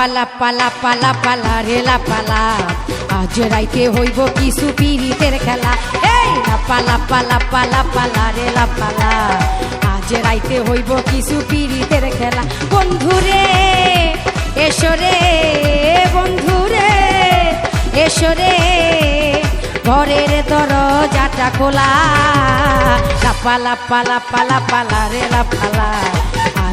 পালা পালা পালা পালা রেলা পালা। আজ রাইতে হইব কিছু পিরিতের খেলা। এই না পালা পালা পালা পালা রেলা পালা। আজ রাইতে হইব কিছু পিরিতের খেলা। বন্ধুরে এসো রে বন্ধুরে এসো রে। ঘরের দরজাটা খোলা। লাপালা পালা পালা পালা রেলা পালা।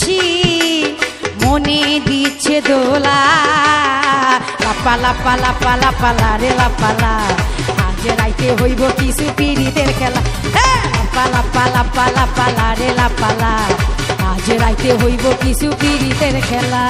খুশি, মনে দিচ্ছে দোলা। লাপা লাপা লাপা লাপা, লা রে, লাপা, লা। আজ রাইতে হইব কিছু পিড়িতের খেলা। লাপা লাপা লাপা লাপা, লা রে, লাপা, লা। আজ রাইতে হইব কিছু পিড়িতের খেলা।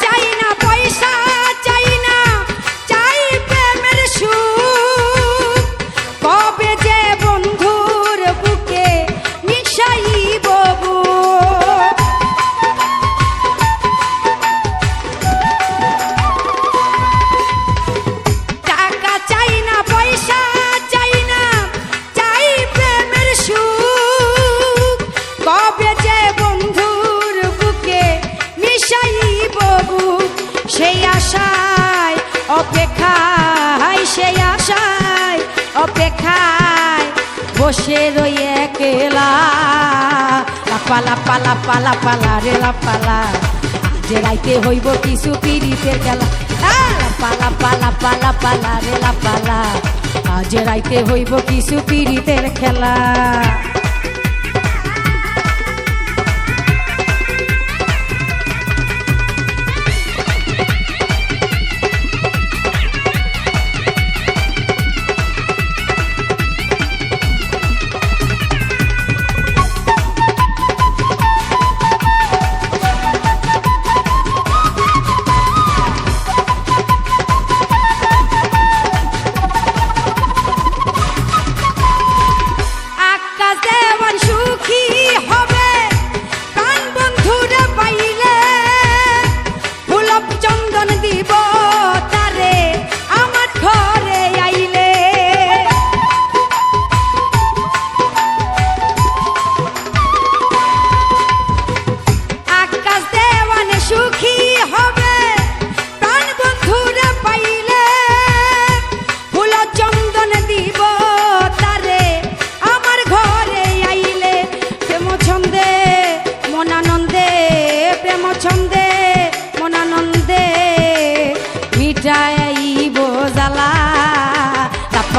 চাই না অপেক্ষায় সেই আশায় অপেক্ষায় বসে রই একলা। লাপালা পালা পালা পালা রে লাপালা আজ রাইতে হইব কিছু খেলা। আহ, পালা পালা পালা পালা রে লাপালা আজ রাইতে হইব কিছু পিরিতের খেলা।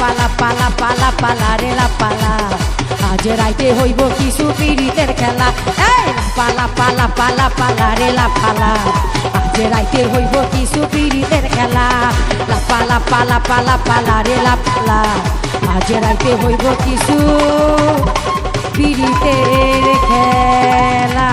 পালা পালা পালা পালা রে পালা। আজ রাইতে হইব কিছু পীড়িতের খেলা। পালা পালা পালা পালা রে পালা। আজ রাইতে হইব কিছু পীড়িতের খেলা। পালা পালা পালা পালা রে পালা। আজ রাইতে হইব কিছু পীড়িতের খেলা।